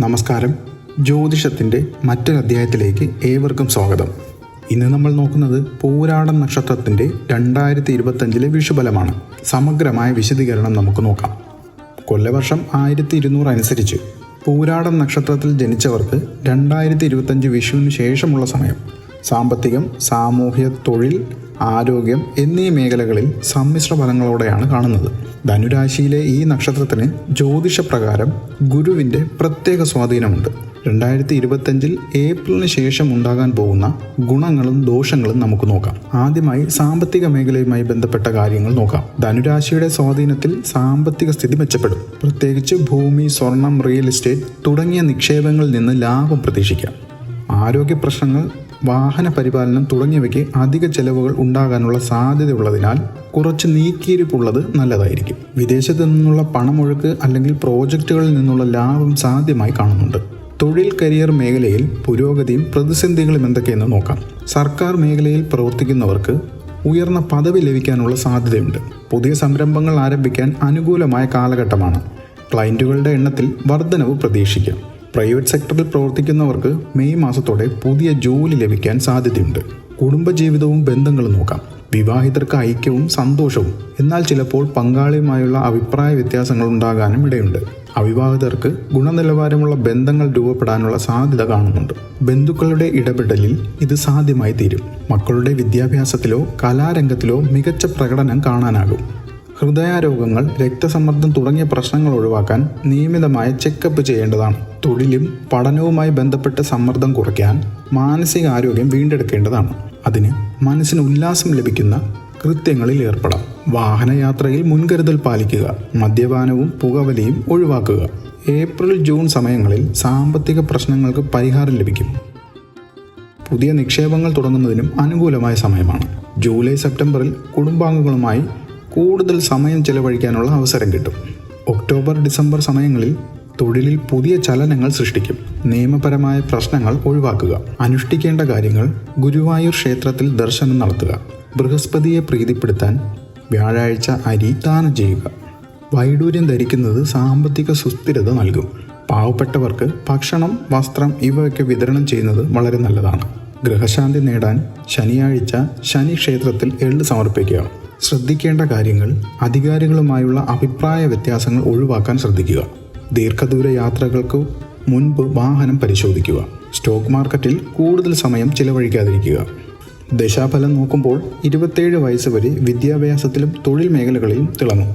നമസ്കാരം. ജ്യോതിഷത്തിന്റെ മറ്റൊരധ്യായത്തിലേക്ക് ഏവർക്കും സ്വാഗതം. ഇന്ന് നമ്മൾ നോക്കുന്നത് പൂരാടം നക്ഷത്രത്തിന്റെ രണ്ടായിരത്തി ഇരുപത്തഞ്ചിലെ വിഷുബലമാണ് സമഗ്രമായ വിശദീകരണം നമുക്ക് നോക്കാം. കൊല്ലവർഷം ആയിരത്തി ഇരുന്നൂറ് അനുസരിച്ച് പൂരാടം നക്ഷത്രത്തിൽ ജനിച്ചവർക്ക് രണ്ടായിരത്തി ഇരുപത്തഞ്ച് വിഷുവിന് ശേഷമുള്ള സമയം. സാമ്പത്തികം സാമൂഹ്യ തൊഴിൽ ആരോഗ്യം എന്നീ മേഖലകളിൽ സമ്മിശ്ര ഫലങ്ങളോടെയാണ് കാണുന്നത്. ധനുരാശിയിലെ ഈ നക്ഷത്രത്തിന് ജ്യോതിഷപ്രകാരം ഗുരുവിന്റെ പ്രത്യേക സ്വാധീനമുണ്ട്. രണ്ടായിരത്തി ഇരുപത്തഞ്ചിൽ ഏപ്രിലിന് ശേഷം ഉണ്ടാകാൻ പോകുന്ന ഗുണങ്ങളും ദോഷങ്ങളും നമുക്ക് നോക്കാം. ആദ്യമായി സാമ്പത്തിക മേഖലയുമായി ബന്ധപ്പെട്ട കാര്യങ്ങൾ നോക്കാം. ധനുരാശിയുടെ സ്വാധീനത്തിൽ സാമ്പത്തിക സ്ഥിതി മെച്ചപ്പെടും. പ്രത്യേകിച്ച് ഭൂമി സ്വർണം റിയൽ എസ്റ്റേറ്റ് തുടങ്ങിയ നിക്ഷേപങ്ങളിൽ നിന്ന് ലാഭം പ്രതീക്ഷിക്കാം. ആരോഗ്യ പ്രശ്നങ്ങൾ വാഹന പരിപാലനം തുടങ്ങിയവയ്ക്ക് അധിക ചെലവുകൾ ഉണ്ടാകാനുള്ള സാധ്യതയുള്ളതിനാൽ കുറച്ച് നീക്കിയിരിപ്പുള്ളത് നല്ലതായിരിക്കും. വിദേശത്തു നിന്നുള്ള പണമൊഴുക്ക് അല്ലെങ്കിൽ പ്രോജക്റ്റുകളിൽ നിന്നുള്ള ലാഭം സാധ്യമായി കാണുന്നുണ്ട്. തൊഴിൽ കരിയർ മേഖലയിൽ പുരോഗതിയും പ്രതിസന്ധികളും എന്തൊക്കെയെന്ന് നോക്കാം. സർക്കാർ മേഖലയിൽ പ്രവർത്തിക്കുന്നവർക്ക് ഉയർന്ന പദവി ലഭിക്കാനുള്ള സാധ്യതയുണ്ട്. പുതിയ സംരംഭങ്ങൾ ആരംഭിക്കാൻ അനുകൂലമായ കാലഘട്ടമാണ്. ക്ലയന്റുകളുടെ എണ്ണത്തിൽ വർധനവ് പ്രതീക്ഷിക്കാം. പ്രൈവറ്റ് സെക്ടറിൽ പ്രവർത്തിക്കുന്നവർക്ക് മെയ് മാസത്തോടെ പുതിയ ജോലി ലഭിക്കാൻ സാധ്യതയുണ്ട്. കുടുംബജീവിതവും ബന്ധങ്ങളും നോക്കാം. വിവാഹിതർക്ക് ഐക്യവും സന്തോഷവും എന്നാൽ ചിലപ്പോൾ പങ്കാളിയുമായുള്ള അഭിപ്രായ വ്യത്യാസങ്ങൾ ഉണ്ടാകാനും ഇടയുണ്ട്. അവിവാഹിതർക്ക് ഗുണനിലവാരമുള്ള ബന്ധങ്ങൾ രൂപപ്പെടാനുള്ള സാധ്യത കാണുന്നുണ്ട്. ബന്ധുക്കളുടെ ഇടപെടലിൽ ഇത് സാധ്യമായി തീരും. മക്കളുടെ വിദ്യാഭ്യാസത്തിലോ കലാരംഗത്തിലോ മികച്ച പ്രകടനം കാണാനാകും. ഹൃദയാരോഗങ്ങൾ രക്തസമ്മർദ്ദം തുടങ്ങിയ പ്രശ്നങ്ങൾ ഒഴിവാക്കാൻ നിയമിതമായ ചെക്കപ്പ് ചെയ്യേണ്ടതാണ്. തൊഴിലും പഠനവുമായി ബന്ധപ്പെട്ട സമ്മർദ്ദം കുറയ്ക്കാൻ മാനസികാരോഗ്യം വീണ്ടെടുക്കേണ്ടതാണ്. അതിന് മനസ്സിന് ഉല്ലാസം ലഭിക്കുന്ന കൃത്യങ്ങളിൽ ഏർപ്പെടാം. വാഹനയാത്രയിൽ മുൻകരുതൽ പാലിക്കുക മദ്യപാനവും പുകവലിയും ഒഴിവാക്കുക. ഏപ്രിൽ ജൂൺ സമയങ്ങളിൽ സാമ്പത്തിക പ്രശ്നങ്ങൾക്ക് പരിഹാരം ലഭിക്കും. പുതിയ നിക്ഷേപങ്ങൾ തുടങ്ങുന്നതിനും അനുകൂലമായ സമയമാണ്. ജൂലൈ സെപ്റ്റംബറിൽ കുടുംബാംഗങ്ങളുമായി കൂടുതൽ സമയം ചെലവഴിക്കാനുള്ള അവസരം കിട്ടും. ഒക്ടോബർ ഡിസംബർ സമയങ്ങളിൽ തൊഴിലിൽ പുതിയ ചലനങ്ങൾ സൃഷ്ടിക്കും. നിയമപരമായ പ്രശ്നങ്ങൾ ഒഴിവാക്കുക. അനുഷ്ഠിക്കേണ്ട കാര്യങ്ങൾ ഗുരുവായൂർ ക്ഷേത്രത്തിൽ ദർശനം നടത്തുക. ബൃഹസ്പതിയെ പ്രീതിപ്പെടുത്താൻ വ്യാഴാഴ്ച അരി ദാനം ചെയ്യുക. വൈഡൂര്യം ധരിക്കുന്നത് സാമ്പത്തിക സുസ്ഥിരത നൽകും. പാവപ്പെട്ടവർക്ക് ഭക്ഷണം വസ്ത്രം ഇവയൊക്കെ വിതരണം ചെയ്യുന്നത് വളരെ നല്ലതാണ്. ഗ്രഹശാന്തി നേടാൻ ശനിയാഴ്ച ശനി ക്ഷേത്രത്തിൽ എള്ള് സമർപ്പിക്കുക. ശ്രദ്ധിക്കേണ്ട കാര്യങ്ങൾ അധികാരികളുമായുള്ള അഭിപ്രായ വ്യത്യാസങ്ങൾ ഒഴിവാക്കാൻ ശ്രദ്ധിക്കുക. ദീർഘദൂര യാത്രകൾക്ക് മുൻപ് വാഹനം പരിശോധിക്കുക. സ്റ്റോക്ക് മാർക്കറ്റിൽ കൂടുതൽ സമയം ചിലവഴിക്കാതിരിക്കുക. ദശാഫലം നോക്കുമ്പോൾ ഇരുപത്തേഴ് വയസ്സ് വരെ വിദ്യാഭ്യാസത്തിലും തൊഴിൽ മേഖലകളിലും തിളങ്ങും.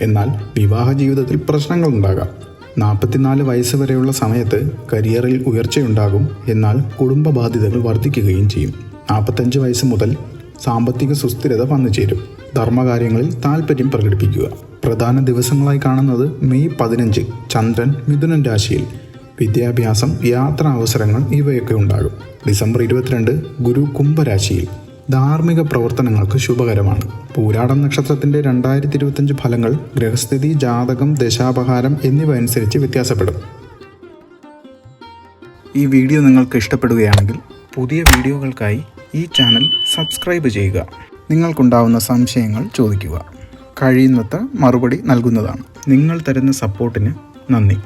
എന്നാൽ വിവാഹ ജീവിതത്തിൽ പ്രശ്നങ്ങൾ ഉണ്ടാകാം. നാൽപ്പത്തിനാല് വയസ്സ് വരെയുള്ള സമയത്ത് കരിയറിൽ ഉയർച്ചയുണ്ടാകും എന്നാൽ കുടുംബ ബാധ്യതകൾ വർദ്ധിക്കുകയും ചെയ്യും. നാൽപ്പത്തഞ്ച് വയസ്സ് മുതൽ സാമ്പത്തിക സുസ്ഥിരത വന്നു ചേരും ധർമ്മകാര്യങ്ങളിൽ താല്പര്യം പ്രകടിപ്പിക്കുക. പ്രധാന ദിവസങ്ങളായി കാണുന്നത് മെയ് പതിനഞ്ച് ചന്ദ്രൻ മിഥുനൻ രാശിയിൽ. വിദ്യാഭ്യാസം യാത്ര അവസരങ്ങൾ ഇവയൊക്കെ ഉണ്ടാകും. ഡിസംബർ ഇരുപത്തിരണ്ട് ഗുരു കുംഭരാശിയിൽ ധാർമ്മിക പ്രവർത്തനങ്ങൾക്ക് ശുഭകരമാണ്. പൂരാടം നക്ഷത്രത്തിന്റെ രണ്ടായിരത്തി ഇരുപത്തഞ്ച് ഫലങ്ങൾ ഗ്രഹസ്ഥിതി ജാതകം ദശാപഹാരം എന്നിവ അനുസരിച്ച് വ്യത്യാസപ്പെടും. ഈ വീഡിയോ നിങ്ങൾക്ക് ഇഷ്ടപ്പെടുകയാണെങ്കിൽ പുതിയ വീഡിയോകൾക്കായി ഈ ചാനൽ സബ്സ്ക്രൈബ് ചെയ്യുക. നിങ്ങൾക്കുണ്ടാവുന്ന സംശയങ്ങൾ ചോദിക്കുക. കഴിയുന്നത്ര മറുപടി നൽകുന്നതാണ്. നിങ്ങൾ തരുന്ന സപ്പോർട്ടിന് നന്ദി.